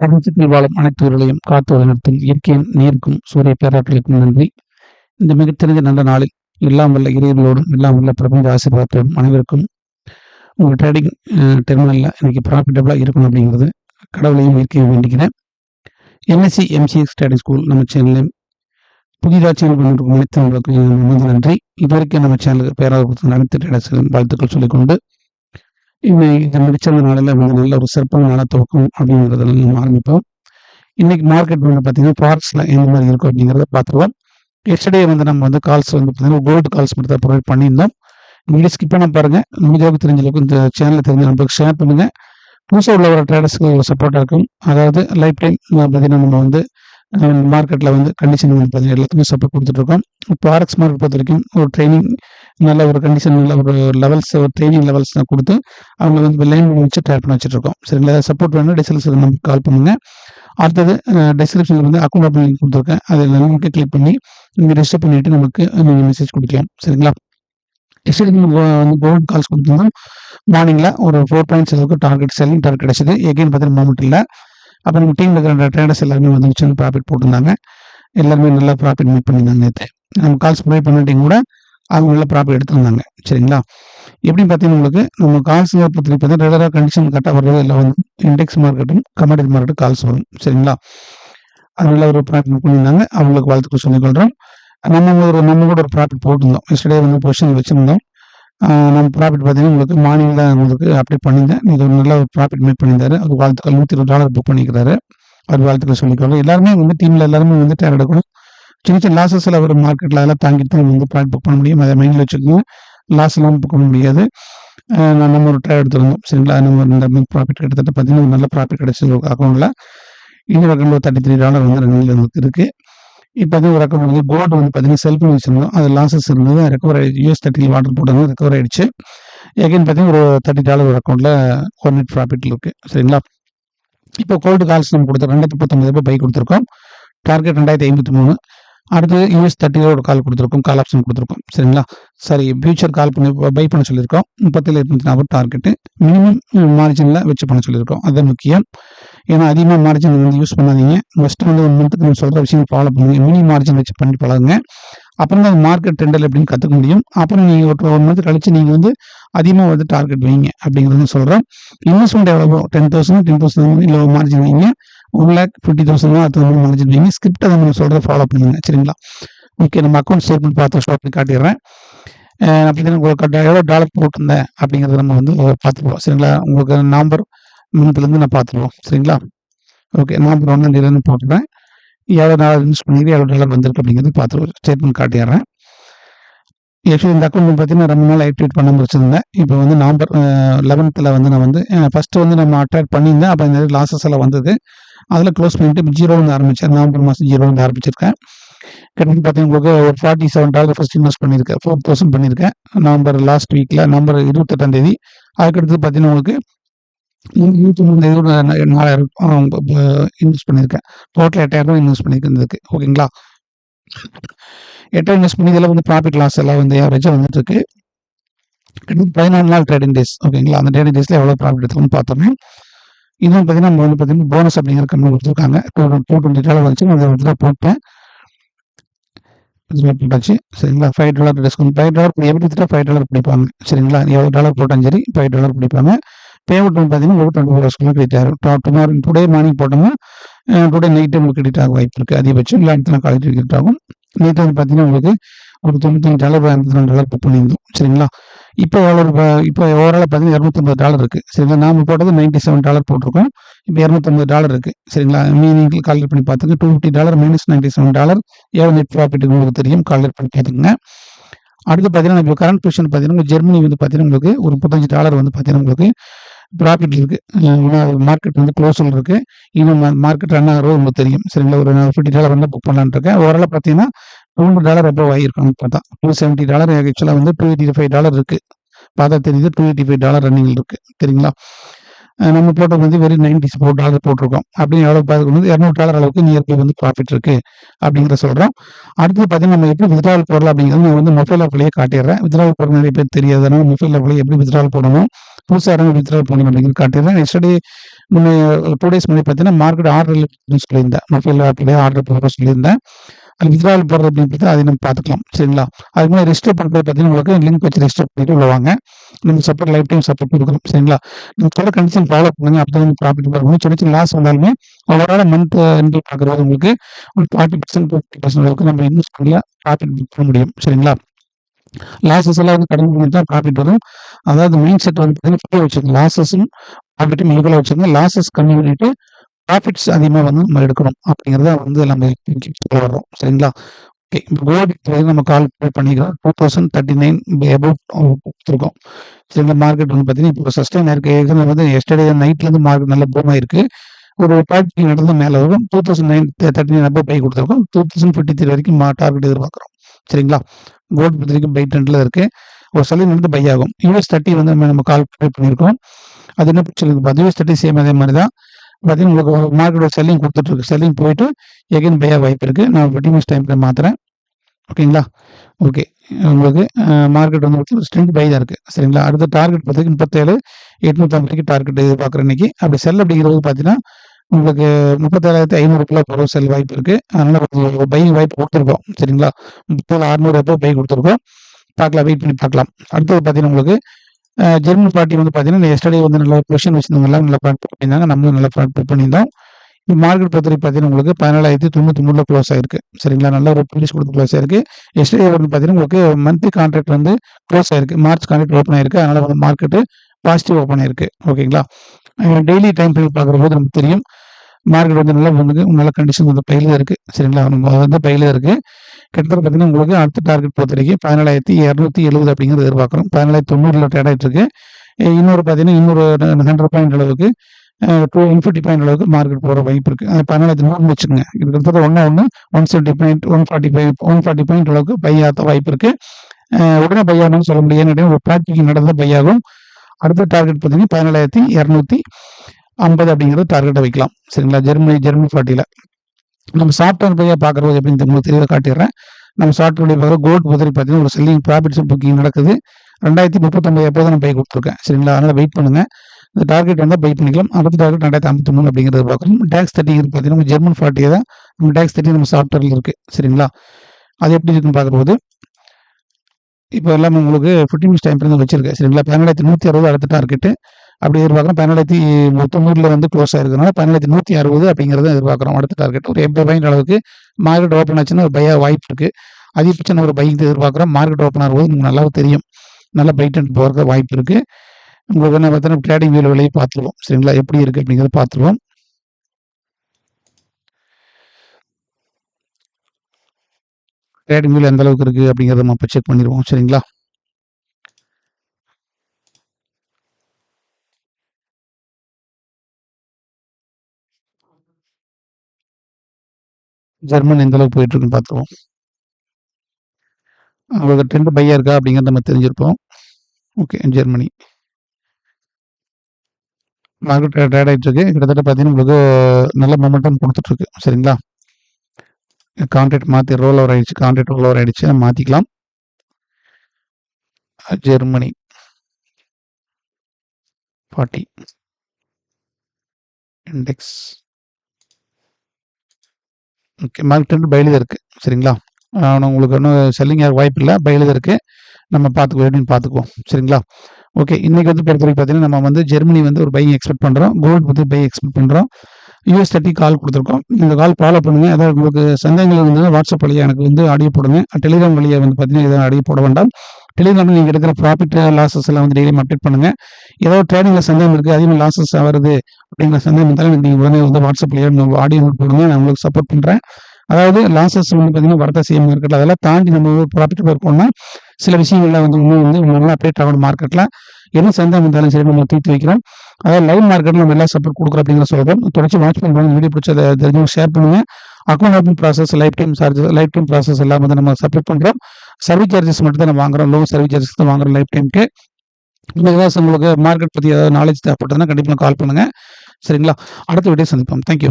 பிரபஞ்சத்தில் வாழும் அனைத்து உயிர்களையும் காத்து வழிநடத்தும் இயற்கையின் நீருக்கும் சூரிய பேராற்றலுக்கும் நன்றி. இந்த மிகச்சிறந்த நல்ல நாளில் எல்லாம் வல்ல இறைவர்களோடும் எல்லாம் வல்ல பிரபஞ்ச ஆசீர்வாதத்தோடும் அனைவருக்கும் உங்கள் ட்ரேடிங் டெர்மினலில் இன்னைக்கு ப்ராஃபிட்டபுளாக இருக்கணும் அப்படிங்கிறது கடவுளையும் இயற்கையும் வேண்டிக்கிறேன். எம்எஸ்சி எம்சிஎஸ் ட்ரேடிங் ஸ்கூல் நம்ம சேனலையும் புதிதாக சேனல் பண்ணிட்டு அனைத்து உங்களுக்கு நன்றி. இதுவரைக்கும் நம்ம சேனலுக்கு பேராக கொடுத்த அனைத்து ட்ரேடர்ஸுக்கும் வாழ்த்துக்கள் சொல்லிக்கொண்டு இன்னைக்கு முடிச்ச அந்த நாளில் வந்து நல்ல ஒரு சிறப்பான நாளாக துவக்கம் அப்படிங்கிறத நம்ம ஆரம்பிப்போம். இன்னைக்கு மார்க்கெட் வந்து பார்த்தீங்கன்னா ஃபாரக்ஸில் எந்த மாதிரி இருக்கும் அப்படிங்கிறத பார்த்துருவோம். எஸ்டே வந்து நம்ம வந்து கால்ஸ் வந்து பார்த்தீங்கன்னா கோல்டு கால்ஸ் மட்டும் தான் ப்ரொவைட் பண்ணியிருந்தோம். வீடியோ ஸ்கிப் பண்ண பாருங்க. முடிஞ்ச தெரிஞ்ச அளவுக்கு இந்த சேனலில் தெரிஞ்ச நம்மளுக்கு ஷேர் பண்ணுங்க. புதுசாக உள்ள ஒரு ட்ரேடர்ஸ்க்கு ஒரு சப்போர்ட்டாக இருக்கும். அதாவது லைஃப் டைம் பார்த்தீங்கன்னா நம்ம வந்து மார்க்கெட்டில் வந்து கண்டிஷன் வந்து பார்த்தீங்கன்னா எல்லாத்துக்குமே சப்போர்ட் கொடுத்துட்ருக்கோம் இப்போ ஆர்எக்ஸ் மார்க்கெட் பொறுத்த வரைக்கும் ஒரு ட்ரைனிங் நல்ல ஒரு கண்டிஷன் நல்ல ஒரு லெவல்ஸ் ஒரு ட்ரைனிங் லெவல்ஸ் கொடுத்து அவங்க வந்து லைன் வச்சு ட்ராக் பண்ண வச்சுருக்கோம் சரிங்களா சப்போர்ட் வேணும் டிஸ்கிரிப்ஷன் நமக்கு கால் பண்ணுங்க. அடுத்தது டிஸ்கிரிப்ஷனில் வந்து அக்கௌண்ட் ஓப்பன் லிங்க் கொடுத்துருக்கேன். அதில் நமக்கு கிளிக் பண்ணி நீங்கள் ரெஜிஸ்டர் பண்ணிவிட்டு நமக்கு நீங்கள் மெசேஜ் கொடுக்கலாம். சரிங்களா? எஸ்டே வந்து கோல்ட் கால்ஸ் கொடுத்துருந்தோம். மார்னிங்கில் ஒரு ஃபோர் பாயிண்ட்ஸ் அளவுக்கு டார்கெட் செல்லிங் டார்கெட் கிடைச்சது. எகைன் பார்த்தீங்கன்னா மூமெண்ட் இல்லை. அப்போ நம்ம டீமில் இருக்கிற ட்ரேடர்ஸ் எல்லாருமே வந்து வச்சு ப்ராஃபிட் போட்டிருந்தாங்க. எல்லாருமே நல்லா ப்ராஃபிட் மேக் பண்ணியிருந்தாங்க நேற்று நம்ம கால்ஸ் ப்ரொவைட் பண்ணிட்டீங்க கூட அவங்க நல்ல ப்ராஃபிட் எடுத்திருந்தாங்க. சரிங்களா? எப்படின்னு பார்த்தீங்கன்னா உங்களுக்கு நம்ம கால்ஸ் பொறுத்த பார்த்தீங்கன்னா ரெகுலராக கண்டிஷன் கரெக்டாக வர்றது இல்லை. வந்து இண்டெக்ஸ் மார்க்கெட்டும் கமாடிட்டி மார்க்கெட்டும் கால்ஸ் வரும். சரிங்களா? அது நல்ல ஒரு ப்ராஃபிட் பண்ணியிருந்தாங்க. அவங்களுக்கு வாழ்த்துக்கள் சொல்லிக்கொள்கிறோம் நம்ம ஒரு நம்ம கூட ஒரு ப்ராஃபிட் போட்டிருந்தோம். எஸ்டே வந்து பொசிஷன் வச்சுருந்தோம். நம்ம ப்ராஃபிட் பார்த்தீங்கன்னா உங்களுக்கு மார்னிங்கில் உங்களுக்கு அப்டேட் பண்ணியிருந்தேன். நீங்கள் நல்ல ஒரு ப்ராஃபிட் மேக் பண்ணியிருந்தாரு. அவர் வாழ்த்துக்கள். நூற்றி இருபது டாலர் புக் பண்ணிக்கிறாரு அவர் வாழ்த்துக்கள் சொல்லிக்கொள்ளும் எல்லாருமே வந்து டீமில் எல்லாருமே வந்து டேர் கூட சின்ன சின்ன லாஸஸில் ஒரு மார்க்கெட்டில் அதெல்லாம் தாங்கிட்டு தான் வந்து ப்ராடக்ட் புக் பண்ண முடியும். அதை மைண்டில் வச்சுக்கோங்க. லாஸ் எல்லாம் புக் பண்ண முடியாது. நான் நம்ம ஒரு ட்ரை எடுத்துருந்தோம். சரிங்களா? நம்ம இந்த ப்ராஃபிட் கிட்டத்தட்ட பார்த்தீங்கன்னா நல்ல ப்ராஃபிட் கிடைச்சது ஒரு அக்கௌண்ட்டில் இன்னொரு அக்கௌண்ட் தேர்ட்டி த்ரீ டாலர் வந்து ரெண்டு நமக்கு இருக்குது இப்போ வந்து ஒரு அக்கௌண்ட் வந்து கோல்டு வந்து பார்த்தீங்கன்னா செல் பண்ணி வச்சிருந்தோம். அது லாசஸ் இருந்தது. ரெக்கவர் யூஎஸ் தேர்ட்டி வாட்டர் போட்டது ரெக்கவர் ஆயிடுச்சு. எகைன் பார்த்தீங்கன்னா ஒரு தேர்ட்டி டாலர் ஒரு அக்கௌண்ட்டில் ஒன் நெட் ப்ராஃபிட் இருக்குது சரிங்களா? இப்போ கோல்டு கால்ஸ் நம்ம கொடுத்தோம் ரெண்டாயிரத்தி பத்தொன்பது ரூபாய் பை கொடுத்துருக்கோம். டார்கெட் ரெண்டாயிரத்தி ஐம்பத்தி மூணு. அடுத்தது யூஎஸ் தேர்ட்டியில் ஒரு கால் கொடுத்துருக்கோம் கால் ஆப்ஷன் கொடுத்துருக்கோம். சரிங்களா? சரி ஃபியூச்சர் கால் பண்ணி பை பண்ண சொல்லியிருக்கோம். முப்பத்தில் இருபத்தி நாலு டார்கெட்டு மினிமம் மார்ஜினில் வச்சு பண்ண சொல்லியிருக்கோம். அது முக்கியம். ஏன்னா அதிகமாக மார்ஜின் வந்து யூஸ் பண்ணாதீங்க. ஃபஸ்ட்டு வந்து ஒரு மந்த்துக்கு நம்ம சொல்கிற விஷயம் ஃபாலோ பண்ணுங்க. மினி மார்ஜின் வச்சு பண்ணி பழகுங்க. அப்புறம் தான் மார்க்கெட் ட்ரெண்டில் எப்படின்னு கற்றுக்க முடியும். அப்புறம் நீங்கள் ஒரு ஒன் மந்த் கழிச்சு நீங்கள் வந்து அதிகமாக வந்து டார்கெட் வைங்க அப்படிங்கிறது சொல்கிறோம் இன்வெஸ்ட்மெண்ட் எவ்வளோ டென் தௌசண்ட் டென் தௌசண்ட் இல்லை மார்ஜின் வைங்க. ஒன் லேக் ஃபிஃப்டி தௌசண்ட் அது வந்து மார்ஜின் ஸ்கிரிப்ட் அதை நீங்கள் சொல்கிறத ஃபாலோ பண்ணுங்க சரிங்களா? ஓகே நம்ம அக்கௌண்ட் ஸ்டேட்மெண்ட் பார்த்து ஷோ பண்ணி காட்டிடுறேன். அப்படி உங்களுக்கு எவ்வளோ டாலர் போட்டிருந்தேன் அப்படிங்கிறத நம்ம வந்து பார்த்துப்போம் சரிங்களா? உங்களுக்கு நவம்பர் மந்த்லேருந்து நான் பார்த்துருவோம் சரிங்களா? ஓகே நவம்பர் ஒன்றாம் தேதியிலேருந்து போட்டுறேன் எவ்வளோ டாலர் இன்வெஸ்ட் பண்ணிட்டு எவ்வளோ டாலர் வந்திருக்கு அப்படிங்கிறது பார்த்துருவோம் ஸ்டேட்மெண்ட் காட்டிடுறேன். ஆக்சுவலி இந்த அக்கௌண்ட் பார்த்தீங்கன்னா ரொம்ப நாள் ஆக்டிவேட் பண்ண வச்சுருந்தேன். இப்போ வந்து நவம்பர் லெவன்த்தில் வந்து நான் வந்து ஃபஸ்ட்டு வந்து நம்ம அட்ராக்ட் பண்ணியிருந்தேன். அப்போ இந்த லாஸஸ் எல்லாம் வந்தது. அதில் க்ளோஸ் பண்ணிட்டு இப்போ ஜீரோ வந்து ஆரம்பித்தேன் நவம்பர் மாதம் ஜீரோ வந்து ஆரம்பிச்சிருக்கேன். கிட்டத்தட்ட பார்த்தீங்கன்னா உங்களுக்கு ஒரு forty seven dollar first invest பண்ணியிருக்கேன். ஃபோர் தௌசண்ட் பண்ணியிருக்கேன். நவம்பர் லாஸ்ட் வீக்கில் நவம்பர் இருபத்தெட்டாம் தேதி. அதுக்கடுத்து பார்த்தீங்கன்னா உங்களுக்கு இருபத்தி மூணு தேதி நாலாயிரம் இன்வெஸ்ட் பண்ணியிருக்கேன். டோட்டல் எட்டாயிரம் ரூபாய் இன்வெஸ்ட் பண்ணியிருக்கேன் இதுக்கு ஓகேங்களா? எட்டாயிரம் இன்வெஸ்ட் பண்ணி இதெல்லாம் வந்து ப்ராஃபிட் லாஸ் எல்லாம் வந்து ஆவரேஜாக வந்துட்டு இருக்கு பதினாலு நாள் ட்ரேடிங் டேஸ் ஓகேங்களா? அந்த ட்ரேடிங் டேஸில் எவ்வளோ ப்ராஃபிட் எடுத்துக்கணும்னு பார்த்தோமே இன்னும் பார்த்தீங்கன்னா நம்ம வந்து பார்த்தீங்கன்னா போனஸ் அப்படிங்கிற கம்மி கொடுத்துருக்காங்க. டூ டூ டுவெண்ட்டி டாலர் வச்சு நான் அதை தான் போட்டேன். போட்டாச்சு. சரிங்களா? Five dollar discount five dollar எப்படி திட்டா ஃபைவ் டாலர் பிடிப்பாங்க. சரிங்களா? எவ்வளோ டாலர் போட்டாலும் சரி ஃபைவ் டாலர் பிடிப்பாங்க. பேமெண்ட் வந்து பார்த்தீங்கன்னா ஒரு டுவெண்ட்டி ஃபோர் ஹவர்ஸ்க்குள்ள கிரெடிட் ஆகும் டுமாரோ டுடே மார்னிங் போட்டோம்னா டுடே நைட்டு உங்களுக்கு கிரெடிட் ஆக வாய்ப்பு இருக்குது அதிகபட்சம் இல்லை காலேஜ் கிரெடிட் ஆகும். நைட்டு வந்து பார்த்தீங்கன்னா உங்களுக்கு ஒரு தொண்ணூத்தஞ்சு டாலர் ஐம்பத்தி நாலு டாலர் புக் பண்ணியிருந்தோம். சரிங்களா? இப்போ எவ்வளோ இப்போ ஓவராலாக பார்த்தீங்கன்னா இரநூத்தம்பது டாலர் இருக்குது சரிங்களா? நாம் போட்டது நைன்ட்டி செவன் டாலர் போட்டிருக்கோம். இப்போ இரநூத்தம்பது டாலர் இருக்குது சரிங்களா? மீனிங் கால்குலேட் பண்ணி பார்த்துங்க two fifty dollar minus ninety seven dollar எவ்வளோ நெட் ப்ராஃபிட் உங்களுக்கு தெரியும். கால்குலேட் பண்ணி பார்த்துங்க அடுத்து பார்த்தீங்கன்னா இப்போ கரண்ட் பொசிஷன் பார்த்தீங்கன்னா ஜெர்மனி வந்து பார்த்தீங்கன்னா உங்களுக்கு ஒரு முப்பத்தஞ்சு டாலர் வந்து பார்த்தீங்கன்னா உங்களுக்கு ப்ராஃபிட் இருக்குது மார்க்கெட் வந்து க்ளோஸில் இருக்குது இன்னும் மார்க்கெட் ரன் ஆகிறது உங்களுக்கு தெரியும். சரிங்களா? ஒரு ஃபிஃப்டி டாலர் வந்து புக் பண்ணலான்னு இருக்கேன். ஓரளவு பார்த்தீங்கன்னா மூன்று டாலர் எப்போ ஆகிருக்கணும் பார்த்தா டூ செவன்ட்டி டாலர் ஆக்சுவலாக வந்து டூ எயிட்டி ஃபைவ் டாலர் இருக்குது பார்த்தா தெரியுது two eighty five dollar running இருக்குது சரிங்களா நம்ம போட்டது வந்து வெறும் நைன்டி ஃபோர் டாலர் போட்டிருக்கோம். அப்படின்னு எவ்வளோ பார்க்கணும் இரநூறு டாலர் அளவுக்கு நியர்பை வந்து ப்ராஃபிட் இருக்கு அப்படிங்கிற சொல்கிறோம் அடுத்து பார்த்தீங்கன்னா நம்ம எப்படி வித்ராவல் போடலாம் அப்படிங்கிறது நான் வந்து மொபைல் ஆப்லேயே காட்டிடுறேன். வித்ராவல் போட நிறைய பேர் தெரியாதனால மொபைல் ஆப்லேயே எப்படி வித்ராவல் போடணும்? புதுசாக இறங்க வித்ராவல் போடணும் அப்படிங்கிறது காட்டிடுறேன். எஸ்டே முன்னே டூ டேஸ் முன்னாடி பார்த்தீங்கன்னா மார்க்கெட் ஆர்டர் சொல்லியிருந்தேன். மொபைல் ஆப்லேயே ஆர்டர் போட சொல்லியிருந்தேன். அது போடுறது அப்படின்னு பார்த்தா அதை நம்ம பார்த்துக்கலாம். சரிங்களா? அதுக்கு மாதிரி ரெஜிஸ்டர் பண்ணுறது பார்த்தீங்கன்னா உங்களுக்கு லிங்க் வச்சு ரெஜிஸ்டர் பண்ணிட்டு உள்ளவாங்க நம்ம சப்போர்ட் லைஃப் டைம் சப்போர்ட் கொடுக்குறோம். சரிங்களா? நம்ம சொல்ல கண்டிஷன் ஃபாலோ பண்ணுங்க. அப்போ தான் ப்ராஃபிட் வரும். சின்ன சின்ன லாஸ் வந்தாலுமே ஓவரால் மந்த் எண்ட் பார்க்குறது உங்களுக்கு ஒரு ஃபார்ட்டி பர்சன்ட் ஃபிஃப்டி பர்சன்ட் அளவுக்கு நம்ம இன்வெஸ்ட் பண்ணி ப்ராஃபிட் புக் பண்ண முடியும். சரிங்களா? லாஸஸ் எல்லாம் வந்து கடன் பண்ணி தான் ப்ராஃபிட் வரும். அதாவது மைண்ட் செட் வந்து பார்த்தீங்கன்னா வச்சுக்கோங்க. லாஸஸும் ப்ராஃபிட்டும் ஈக்குவலாக வச்சுருங்க லாஸஸ் கம்மி பண்ணிட்டு ப்ராஃபிட்ஸ் அதிகமாக வந்து நம்ம எடுக்கணும். அப்படிங்கிறத வந்து நம்ம வர்றோம் சரிங்களா? ஓகே இப்போ கோல்டு நம்ம கால் பண்ணிக்கலாம் two thousand thirty nine about கொடுத்துருக்கோம். சரிங்களா மார்க்கெட் வந்து பார்த்தீங்கன்னா இப்போ சஸ்டைன் ஆயிருக்கு. ஏற்கனவே வந்து எஸ்டர்டே நைட்லேருந்து மார்க்கெட் நல்ல பூமாக ஆயிருக்கு. ஒரு பார்ட்டி நடந்து மேலே வரும். Two thousand nine thirty nine அப்போ பை கொடுத்துருக்கோம். டூ தௌசண்ட் ஃபிஃப்டி த்ரீ வரைக்கும் டார்கெட் எதிர்பார்க்குறோம். சரிங்களா? கோல்டு பொறுத்த வரைக்கும் பை ட்ரெண்டில் இருக்குது ஒரு சலீன் வந்து பை ஆகும். யூஎஸ் தேர்ட்டி வந்து நம்ம நம்ம கால் பண்ணியிருக்கோம். அது என்ன பிரச்சனை? யூஎஸ் தேர்ட்டி சேம் அதே மாதிரி தான் பார்த்தீங்கன்னா உங்களுக்கு மார்க்கெட்டோட செல்லிங் கொடுத்துட்ருக்கு செல்லிங் போயிட்டு எகைன் பையாக வாய்ப்பு இருக்குது நான் வெட்டிங்ஸ் டைமில் மாற்றுறேன் ஓகேங்களா ஓகே உங்களுக்கு மார்க்கெட் வந்து ஸ்ட்ரென்த் பை தான் இருக்குது சரிங்களா? அடுத்த டார்கெட் பார்த்தீங்கன்னா முப்பத்தேழு எட்நூற்றம்பது வரைக்கும் டார்கெட் எதிர்பார்க்குறேன் இன்னைக்கு. அப்படி செல் அப்படிங்கிறது பார்த்தீங்கன்னா உங்களுக்கு முப்பத்தேழாயிரத்தி ஐநூறுக்குள்ள போகிற செல் வாய்ப்பு இருக்குது அதனால் பை வாய்ப்பு கொடுத்துருக்கோம். சரிங்களா? முப்பத்தேழு அறுநூறு எப்போ பை கொடுத்துருக்கோம்? பார்க்கலாம் வெயிட் பண்ணி பார்க்கலாம். அடுத்தது பார்த்தீங்கன்னா உங்களுக்கு ஜெர்மன் பார்ட்டி வந்து பார்த்தீங்கன்னா எஸ்டர்டே வந்து நல்ல கொஷின் வச்சிருந்தவங்க எல்லாம் நல்லா ப்ராக்டிஸ் பண்ணியிருந்தாங்க. நம்மளும் நல்லா ப்ராக்டிஸ் பண்ணியிருந்தோம். மார்க்கெட் பொறுத்தவரைக்கும் பார்த்தீங்கன்னா உங்களுக்கு பதினாலாயிரத்தி தொண்ணூற்றி மூணுல க்ளோஸ் ஆயிருக்கு. சரிங்களா? நல்ல ஒரு புலிஸ் கொடுத்து க்ளோஸ் ஆயிருக்கு. எஸ்டே வந்து பார்த்தீங்கன்னா உங்களுக்கு மந்த்லி கான்ட்ராக்ட் வந்து க்ளோஸ் ஆயிருக்கு. மார்ச் கான்ட்ராக்ட் ஓப்பன் ஆயிருக்கு. அதனால வந்து மார்க்கெட்டு பாசிட்டிவ் ஓப்பன் ஆயிருக்கு. ஓகேங்களா? டெய்லி டைம் பீரியட் பார்க்குற போது நமக்கு தெரியும். மார்க்கெட் வந்து நல்லா வந்து நல்ல கண்டிஷன் வந்து பையில இருக்கு. சரிங்களா? நம்ம வந்து பையில இருக்கு. கிட்டத்தட்ட பார்த்தீங்கன்னா உங்களுக்கு அடுத்த டார்கெட் பொறுத்த வரைக்கும் இரநூத்தி எழுபது அப்படிங்கிறது எதிர்பார்க்குறோம். பதினேழாயிரத்தி தொண்ணூறில் ட்ரேட் ஆகிட்டு இருக்கு. இன்னொரு பார்த்தீங்கன்னா இன்னொரு ஹண்ட்ரட் பாயிண்ட் அளவுக்கு டூ ஒன் ஃபிஃப்டி பாயிண்ட் அளவுக்கு மார்க்கெட் போகிற வாய்ப்பு இருக்குது அது பதினாலாயிரத்தி நூறு வச்சுக்கோங்க இது கிட்டத்தட்ட ஒன்று ஒன்று one seventy point one forty five one forty point அளவுக்கு பை ஆக வாய்ப்பு இருக்குது உடனே பை ஆகணும்னு சொல்ல முடியாது. ஏன்னா ஒரு ப்ராக்டிக்கல் நடந்த பை ஆகும். அடுத்த டார்கெட் பார்த்தீங்கன்னா பதினாலாயிரத்தி இரநூத்தி ஐம்பது அப்படிங்கிறது டார்கெட்டை வைக்கலாம். சரிங்களா? ஜெர்மனி ஜெர்மனி ஃபார்ட்டியில் நம்ம சாஃப்ட்வேர் பையாக பார்க்குறது எப்படின்னு உங்களுக்கு தெளிவாக காட்டிடுறேன். நம்ம சாஃப்ட்வேர் பார்க்குற கோல்டு பற்றி பார்த்தீங்கன்னா ஒரு செல்லிங் ப்ராஃபிட்ஸ் புக்கிங் நடக்குது. ரெண்டாயிரத்தி முப்பத்தொம்பது எப்போ நான் பை கொடுத்துருக்கேன். சரிங்களா? அதனால் வெயிட் பண்ணுங்கள் இந்த டார்கெட் வந்தால் பை பண்ணிக்கலாம். அடுத்த டார்கெட் ரெண்டாயிரத்தி ஐம்பத்தி மூணு அப்படிங்கிறது பார்க்கணும் டேக்ஸ் தேர்ட்டி பார்த்தீங்கன்னா நம்ம ஜெர்மன் ஃபார்ட்டியை தான் நம்ம டேக்ஸ் தேர்ட்டி நம்ம சாஃப்ட்வேரில் இருக்குது சரிங்களா? அது எப்படி இருக்குன்னு பார்க்கும்போது இப்போ எல்லாமே உங்களுக்கு ஃபிஃப்டி மினிட்ஸ் டைம் ஃப்ரேம் வச்சிருக்கேன். சரிங்களா? பதினாயிரத்தி நூற்றி அறுபது அடுத்த டார்கெட்டு அப்படி எதிர்பார்க்குறோம். பதினாயிரத்தி தொண்ணூறில் வந்து க்ளோஸ் ஆயிருக்கனால பதினாயிரத்தி நூற்றி அறுபது அப்படிங்கிறத எதிர்பார்க்குறோம். அடுத்த டார்கெட் ஒரு எண்பது பாயிண்ட் அளவுக்கு மார்க்கெட் ஓப்பன் ஆச்சுன்னா ஒரு பையா வாய்ப்பு இருக்குது அதிகபட்சம் ஒரு பைக் எதிர்பார்க்குறோம். மார்க்கெட் ஓப்பன் ஆகும்போது உங்களுக்கு நல்லா தெரியும். நல்ல பைக் அண்ட் போகிறதுக்கு வாய்ப்பு இருக்குது உங்களுக்கு என்ன பார்த்தீங்கன்னா ட்ரேடிங் வியூல விலையை பார்த்துருவோம். சரிங்களா? எப்படி இருக்குது அப்படிங்கிறத பார்த்துருவோம். ட்ரேடிங் வியூல எந்த அளவுக்கு இருக்குது அப்படிங்கிறத நம்ம இப்போ செக் பண்ணிடுவோம். சரிங்களா? ஜெர்மன் எந்த அளவுக்கு போயிட்டு இருக்குன்னு பார்த்துருவோம். அவங்களுக்கு ட்ரெண்ட் பையா இருக்கா அப்படிங்கிறத நம்ம தெரிஞ்சிருப்போம். Okay Germany. மார்க்கெட் ட்ரேட் ஆகிட்டு இருக்கு. கிட்டத்தட்ட பார்த்தீங்கன்னா உங்களுக்கு நல்ல மொமெண்டம் கொடுத்துட்ருக்கு சரிங்களா? கான்ட்ராக்ட் மாற்றி ரோல் ஓவர் ஆயிடுச்சு. கான்ட்ராக்ட் ரோல் ஓவர் ஆயிடுச்சு மாற்றிக்கலாம் Germany. Forty index okay market பையில இருக்குது சரிங்களா? ஆனால் உங்களுக்கு ஒன்றும் செல்லிங் யாருக்கு வாய்ப்பு இல்லை பையில இருக்குது நம்ம பார்த்துக்குவோம் எப்படின்னு பார்த்துக்குவோம் சரிங்களா? ஓகே இன்றைக்கி வந்து பொறுத்தவரைக்கும் பார்த்தீங்கன்னா நம்ம வந்து ஜெர்மனி வந்து ஒரு பையன் எக்ஸ்பெக்ட் பண்ணுறோம் கோல்டு பற்றி பை எக்ஸ்பெக்ட் பண்ணுறோம் யூஎஸ் தேர்ட்டி கால் கொடுத்துருக்கோம். இந்த கால் ஃபாலோ பண்ணுங்கள் அதாவது உங்களுக்கு சந்தேகங்கள் வந்து வாட்ஸ்அப் வழியாக எனக்கு வந்து ஆடியோ போடுங்க. டெலிகிராம் வழியாக வந்து பார்த்தீங்கன்னா எதாவது ஆடியோ போட வேண்டாம். டெலிகிராமில் நீங்கள் எடுக்கிற ப்ராஃபிட் லாஸஸ் எல்லாம் வந்து டெய்லியும் அப்டேட் பண்ணுங்கள் ஏதோ ட்ரேடிங்கில் சந்தேகம் இருக்குது அதிகமாக லாஸஸ் ஆகுது அப்படிங்கிற சந்தேகம் இருந்தாலும் நீங்கள் உடனே வந்து வாட்ஸ்அப்லேயே ஆடியோ நோட் போடுங்க நான் உங்களுக்கு சப்போர்ட் பண்ணுறேன் அதாவது லாஸஸ் வந்து பார்த்தீங்கன்னா வரத செய்ய மார்க்கெட்டில் அதெல்லாம் தாண்டி நம்ம ப்ராஃபிட் இருக்கோம்னா சில விஷயங்கள்ல வந்து இன்னும் வந்து நல்லா அப்டேட் ஆகணும் மார்க்கெட்டில் என்ன சந்தேகம் இருந்தாலும் சரி நம்ம தீர்த்து வைக்கிறோம். அதாவது லைவ் மார்க்கெட்டில் நம்ம எல்லாம் சப்போர்ட் கொடுக்குறோம் அப்படிங்கிற சொல்கிறோம் தொடர்ச்சி வாட்ச் பண்ணுவாங்க வீடியோ பிடிச்சதை தெரிஞ்சவங்க ஷேர் பண்ணுங்க. Account open process lifetime charges lifetime process எல்லாம் வந்து நம்ம சப்மிட் பண்ணுறோம் சர்வீஸ் சார்ஜஸ் மட்டும் தான் நம்ம வாங்குறோம். லோ சர்வீஸ் சார்ஜஸ் தான் வாங்குறோம் லைஃப் டைம்க்கு இந்த உங்களுக்கு மார்க்கெட் பற்றி ஏதாவது நாலேஜ் தேவைப்பட்டதுன்னா கண்டிப்பாக கால் பண்ணுங்கள் சரிங்களா? அடுத்த வீடியோ சந்திப்போம். தேங்க்யூ